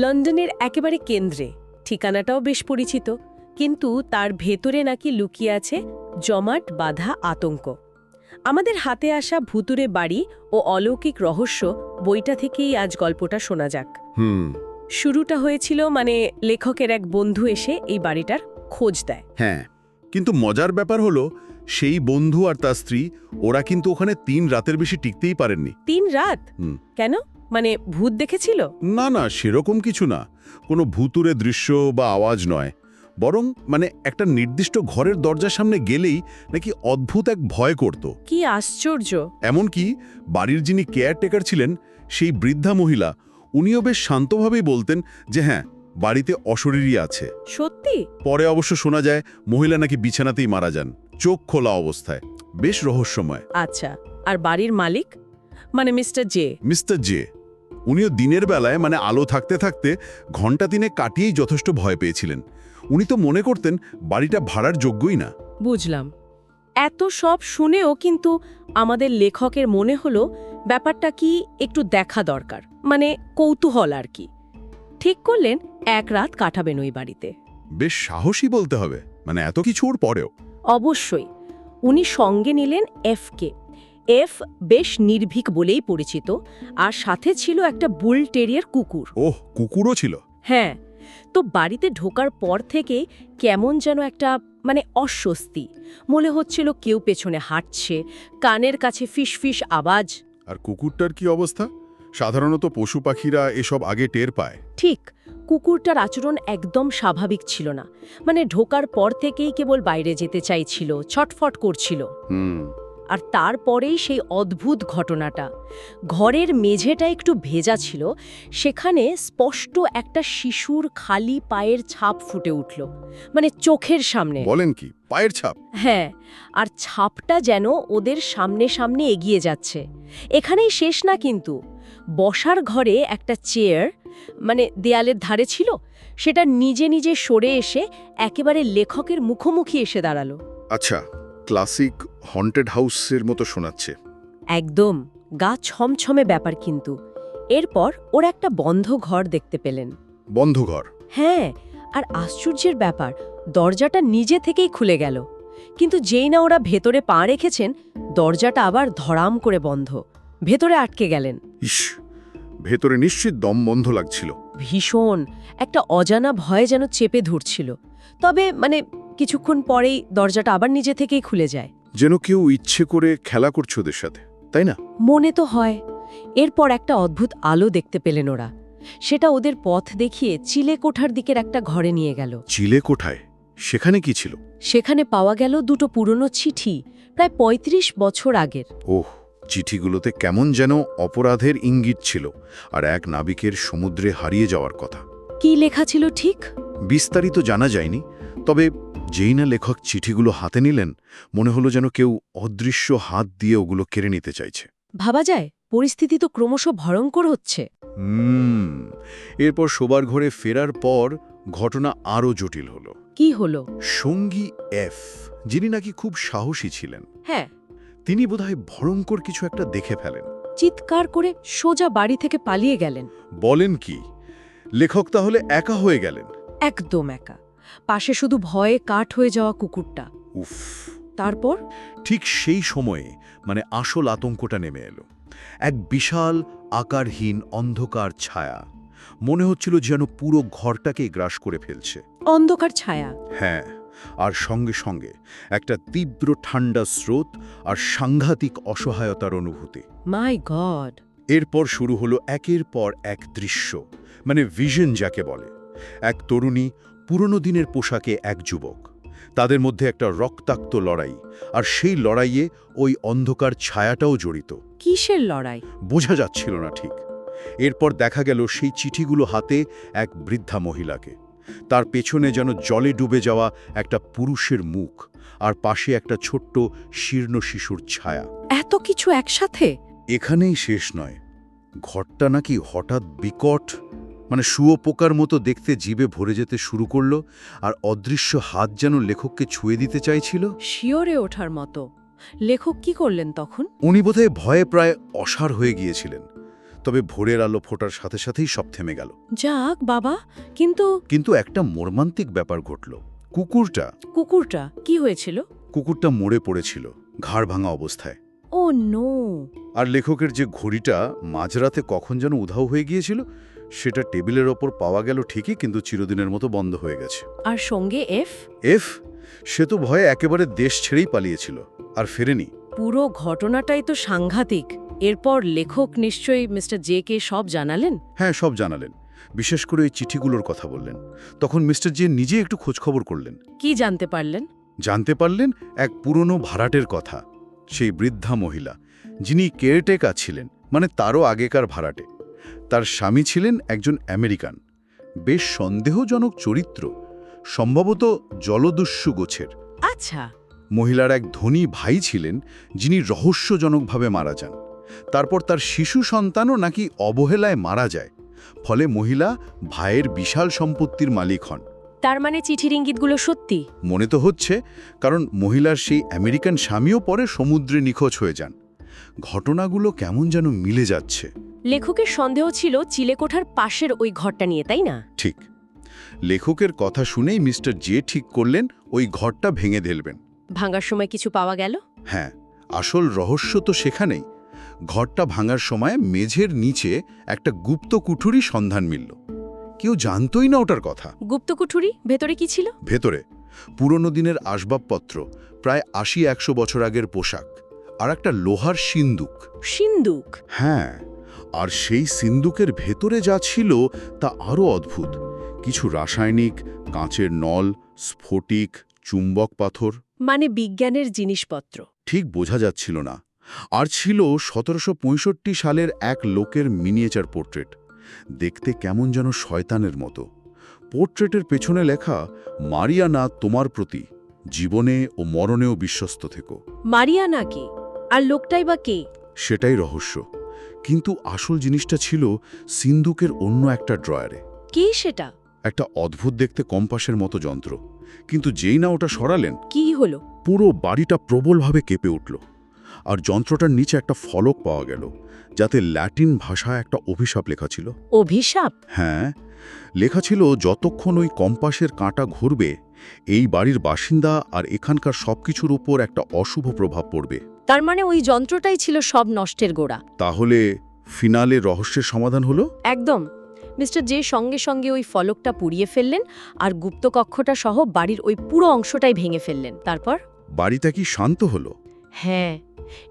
লন্ডনের একেবারে কেন্দ্রে। ঠিকানাটাও বেশ পরিচিত কিন্তু তার ভেতরে নাকি লুকিয়ে আছে জমাট বাঁধা আতঙ্ক। আমাদের হাতে আসা ভুতুরে বাড়ি ও অলৌকিক রহস্য বইটা থেকেই আজ গল্পটা শোনা যাক। হুম। শুরুটা হয়েছিল মানে লেখকের এক বন্ধু এসে এই বাড়িটার খোঁজ দেয়। হ্যাঁ কিন্তু মজার ব্যাপার হলো সেই বন্ধু আর তার স্ত্রী ওরা কিন্তু ওখানে তিন রাতের বেশি টিকতেই পারেননি। তিন রাত? হুম। কেন? মানে ভূত দেখেছিল? না না সেরকম কিছু না। কোনো ভুতুরে দৃশ্য বা আওয়াজ নয়। বরং মানে একটা নির্দিষ্ট ঘরের দরজার সামনে গেলেই নাকি অদ্ভুত এক ভয় করত। কি আশ্চর্য! এমনকি বাড়ির যিনি কেয়ারটেকার ছিলেন সেই বৃদ্ধা মহিলা উনিও বেশ শান্তভাবেই বলতেন যে হ্যাঁ বাড়িতে অশরীরই আছে। সত্যি? পরে অবশ্য শোনা যায় মহিলা নাকি বিছানাতেই মারা যান চোখ খোলা অবস্থায়। বেশ রহস্যময়। আচ্ছা আর বাড়ির মালিক? মানে মিস্টার জে। মিস্টার জে উনিও দিনের বেলায় মানে আলো থাকতে থাকতে ঘণ্টা দিনে কাটিয়েই যথেষ্ট ভয় পেয়েছিলেন। উনি তো মনে করতেন বাড়িটা ভাড়ার যোগ্যই না। বুঝলাম। এত সব শুনেও কিন্তু আমাদের লেখকের মনে হলো ব্যাপারটা কি একটু দেখা দরকার মানে কৌতূহল আর কি। ঠিক করলেন এক রাত কাটাবেন ওই বাড়িতে। বেশ সাহসী বলতে হবে মানে এত কিছুর পরেও। অবশ্যই। উনি সঙ্গে নিলেন এফকে এফ বেশ নির্ভীক বলেই পরিচিত আর সাথে ছিল একটা বুল টেরিয়ার কুকুর। ওহ কুকুরও ছিল? হ্যাঁ তো বাড়িতে ঢোকার পর থেকে কেমন যেন একটা মানে অস্বস্তি। মনে হচ্ছিল কেউ পেছনে হাঁটছে কানের কাছে ফিসফিস আওয়াজ। আর কুকুরটার কি অবস্থা? সাধারণত পশু পাখিরা এসব আগে টের পায়। ঠিক কুকুরটার আচরণ একদম স্বাভাবিক ছিল না। মানে ঢোকার পর থেকেই কেবল বাইরে যেতে চাইছিল ছটফট করছিল। হুম। আর তারপরেই সেই অদ্ভুত ঘটনাটা। ঘরের মেঝেটা একটু ভেজা ছিল সেখানে স্পষ্ট একটা শিশুর খালি পায়ের ছাপ ফুটে উঠল মানে চোখের সামনে। বলেন কি পায়ের ছাপ? হ্যাঁ আর ছাপটা যেন ওদের সামনে সামনে এগিয়ে যাচ্ছে। এখানেই শেষ না কিন্তু। বসার ঘরে একটা চেয়ার মানে দেয়ালের ধারে ছিল সেটা নিজে নিজে সরে এসে একেবারে লেখকের মুখোমুখি এসে দাঁড়াল। আচ্ছা ক্লাসিক হন্টেড হাউসের মতো শোনাচ্ছে। একদম গা ছমছমে ব্যাপার কিন্তু। এরপর ওরা একটা বন্ধ ঘর দেখতে পেলেন। বন্ধ ঘর? হ্যাঁ আর আশ্চর্যের ব্যাপার দরজাটা নিজে থেকেই খুলে গেল। কিন্তু যেই না ওরা ভেতরে পা রেখেছেন দরজাটা আবার ধরাম করে বন্ধ। ভেতরে আটকে গেলেন। ইস ভেতরে নিশ্চিত দম বন্ধ লাগছিল। ভীষণ একটা অজানা ভয় যেন চেপে ধরছিল। তবে মানে কিছুক্ষণ পরেই দরজাটা আবার নিজে থেকেই খুলে যায়। যেন কেউ ইচ্ছে করে খেলা করছে ওদের সাথে তাই না? মনে তো হয়। এরপর একটা অদ্ভুত আলো দেখতে পেলেন ওরা। সেটা ওদের পথ দেখিয়ে চিলে কোঠার দিকের একটা ঘরে নিয়ে গেল। চিলে কোঠায় সেখানে কি ছিল? সেখানে পাওয়া গেল দুটো পুরনো চিঠি প্রায় ৩৫ বছর আগের। ওহ চিঠিগুলোতে কেমন যেন অপরাধের ইঙ্গিত ছিল আর এক নাবিকের সমুদ্রে হারিয়ে যাওয়ার কথা। কি লেখা ছিল ঠিক? বিস্তারিত জানা যায়নি তবে যেই না লেখক চিঠিগুলো হাতে নিলেন মনে হলো যেন কেউ অদৃশ্য হাত দিয়ে ওগুলো কেড়ে নিতে চাইছে। ভাবা যায় পরিস্থিতি তো ক্রমশ ভয়ঙ্কর হচ্ছে। হুম এরপর শোবার ঘরে ফেরার পর ঘটনা আরও জটিল হলো। কি হলো? সঙ্গী এফ যিনি নাকি খুব সাহসী ছিলেন। হ্যাঁ। তিনি বোধহয় ভয়ঙ্কর কিছু একটা দেখে ফেলেন। চিৎকার করে সোজা বাড়ি থেকে পালিয়ে গেলেন। বলেন কি লেখক তাহলে একা হয়ে গেলেন? একদম একা। পাশে শুধু ভয়ে কাঠ হয়ে যাওয়া কুকুরটা। উফ। তারপর? ঠিক সেই সময়ে মানে আসল আতঙ্কটা নেমে এলো। এক বিশাল আকারহীন অন্ধকার ছায়া। মনে হচ্ছিল যেন পুরো ঘরটাকে গ্রাস করে ফেলছে। অন্ধকার ছায়া? হ্যাঁ আর সঙ্গে সঙ্গে একটা তীব্র ঠান্ডা স্রোত আর সাংঘাতিক অসহায়তার অনুভূতি। My god! এরপর শুরু হলো একের পর এক দৃশ্য মানে ভিশন যাকে বলে। এক তরুণী পুরনো দিনের পোশাকে এক যুবক। তাদের মধ্যে একটা রক্তাক্ত লড়াই আর সেই লড়াইয়ে ওই অন্ধকার ছায়াটাও জড়িত। কিসের লড়াই? বোঝা যাচ্ছিল না ঠিক। এরপর দেখা গেল সেই চিঠিগুলো হাতে এক বৃদ্ধা মহিলাকে। তার পেছনে যেন জলে ডুবে যাওয়া একটা পুরুষের মুখ আর পাশে একটা ছোট্ট শীর্ণ শিশুর ছায়া। এত কিছু একসাথে? এখানেই শেষ নয়। ঘরটা নাকি হঠাৎ বিকট মানে শুয়োপোকার মতো দেখতে জিবে ভরে যেতে শুরু করল আর অদৃশ্য হাত যেন লেখককে ছুঁয়ে দিতে চাইছিল। শিওরে ওঠার মতো। লেখক কি করলেন তখন? উনি বোধহয় ভয়ে প্রায় অসার হয়ে গিয়েছিলেন। তবে ভোরের আলো ফোটার সাথে সাথেই সব থেমে গেল। যাক বাবা কিন্তু কিন্তু একটা মর্মান্তিক ব্যাপার ঘটল। কুকুরটা কুকুরটা কি হয়েছিল? কুকুরটা মরে পড়েছিল ঘাড় ভাঙা অবস্থায়। ও নো। আর লেখকের যে ঘড়িটা মাঝরাতে কখন যেন উধাও হয়ে গিয়েছিল সেটা টেবিলের ওপর পাওয়া গেল ঠিকই কিন্তু চিরদিনের মতো বন্ধ হয়ে গেছে। আর সঙ্গে এফ এফ সে তো ভয়ে একেবারে দেশ ছেড়েই পালিয়েছিল আর ফেরেনি। পুরো ঘটনাটাই তো সাংঘাতিক। এরপর লেখক নিশ্চয়ই মিস্টার জে কে সব জানালেন? হ্যাঁ সব জানালেন। বিশেষ করে ওই চিঠিগুলোর কথা বললেন। তখন মিস্টার জে নিজে একটু খোঁজখবর করলেন। কি জানতে পারলেন? জানতে পারলেন এক পুরনো ভাড়াটের কথা সেই বৃদ্ধা মহিলা যিনি কেয়ারটেকা ছিলেন মানে তারও আগেকার ভাড়াটে। তার স্বামী ছিলেন একজন আমেরিকান। বেশ সন্দেহজনক চরিত্র সম্ভবত জলদস্যু গোছের। আচ্ছা। মহিলার এক ধনী ভাই ছিলেন যিনি রহস্যজনকভাবে মারা যান। তারপর তার শিশু সন্তানও নাকি অবহেলায় মারা যায়। ফলে মহিলা ভাইয়ের বিশাল সম্পত্তির মালিক হন। তার মানে চিঠির ইঙ্গিতগুলো সত্যি? মনে তো হচ্ছে কারণ মহিলার সেই আমেরিকান স্বামীও পরে সমুদ্রে নিখোঁজ হয়ে যান। ঘটনাগুলো কেমন যেন মিলে যাচ্ছে। লেখকের সন্দেহ ছিল চিলেকোঠার পাশের ওই ঘরটা নিয়ে তাই না? ঠিক। লেখকের কথা শুনেই মিস্টার জে ঠিক করলেন ওই ঘরটা ভেঙে দেলবেন ভাঙার সময় কিছু পাওয়া গেল? হ্যাঁ আসল রহস্য তো সেখানেই। ঘরটা ভাঙার সময় মেঝের নিচে একটা গুপ্ত কুঠুরি সন্ধান মিলল। কেউ জানতই না ওটার কথা। গুপ্তকুঠুরি ভেতরে কি ছিল? ভেতরে। পুরনো দিনের আসবাবপত্র প্রায় আশি একশো বছর আগের পোশাক আর একটা লোহার সিন্দুক। সিন্দুক? হ্যাঁ। আর সেই সিন্দুকের ভেতরে যা ছিল তা আরও অদ্ভুত। কিছু রাসায়নিক কাঁচের নল স্ফটিক চুম্বক পাথর। মানে বিজ্ঞানের জিনিসপত্র। ঠিক বোঝা যাচ্ছিল না। আর ছিল সতেরোশো পঁয়ষট্টি সালের এক লোকের মিনিয়েচার পোর্ট্রেট। দেখতে কেমন যেন শয়তানের মতো। পোর্ট্রেটের পেছনে লেখা মারিয়ানা তোমার প্রতি জীবনে ও মরণেও বিশ্বস্ত থেকো। মারিয়ানা নাকি আর লোকটাই বা কে? সেটাই রহস্য। কিন্তু আসল জিনিসটা ছিল সিন্দুকের অন্য একটা ড্রয়ারে। কি সেটা? একটা অদ্ভুত দেখতে কম্পাসের মতো যন্ত্র। কিন্তু যেই না ওটা সরালেন কি হলো? পুরো বাড়িটা প্রবলভাবে কেঁপে উঠল। আর যন্ত্রটার নিচে একটা ফলক পাওয়া গেল যাতে ল্যাটিন ভাষায় একটা অভিশাপ লেখা ছিল। অভিশাপ? হ্যাঁ লেখা ছিল যতক্ষণ ওই কম্পাসের কাঁটা ঘুরবে এই বাড়ির বাসিন্দা আর এখানকার সবকিছুর উপর একটা অশুভ প্রভাব পড়বে। তার মানে ওই যন্ত্রটাই ছিল সব নষ্টের গোড়া। তাহলে ফিনালে রহস্যের সমাধান হলো? একদম। মিস্টার জে সঙ্গে সঙ্গে ওই ফলকটা পুড়িয়ে ফেললেন আর গুপ্তকক্ষটা সহ বাড়ির ওই পুরো অংশটাই ভেঙে ফেললেন। তারপর? বাড়িটা কি শান্ত হলো? হ্যাঁ।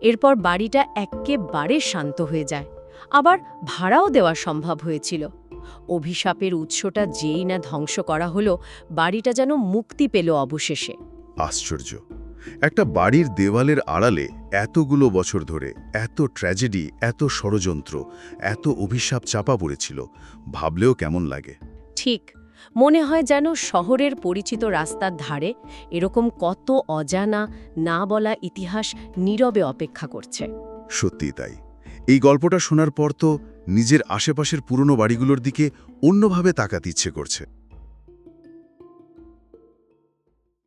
এরপর বাড়িটা এক্কেবারে শান্ত হয়ে যায়। আবার ভাড়াও দেওয়া সম্ভব হয়েছিল। অভিশাপের উৎসটা যেই না ধ্বংস করা হলো বাড়িটা যেন মুক্তি পেল অবশেষে। আশ্চর্য। একটা বাড়ির দেওয়ালের আড়ালে এতগুলো বছর ধরে এত ট্র্যাজেডি এত ষড়যন্ত্র এত অভিশাপ চাপা পড়েছিল। ভাবলেও কেমন লাগে? ঠিক। মনে হয় যেন শহরের পরিচিত রাস্তার ধারে এরকম কত অজানা না বলা ইতিহাস নীরবে অপেক্ষা করছে। সত্যিই তাই। এই গল্পটা শোনার পর তো নিজের আশেপাশের পুরনো বাড়িগুলোর দিকে অন্যভাবে তাকাতে ইচ্ছে করছে।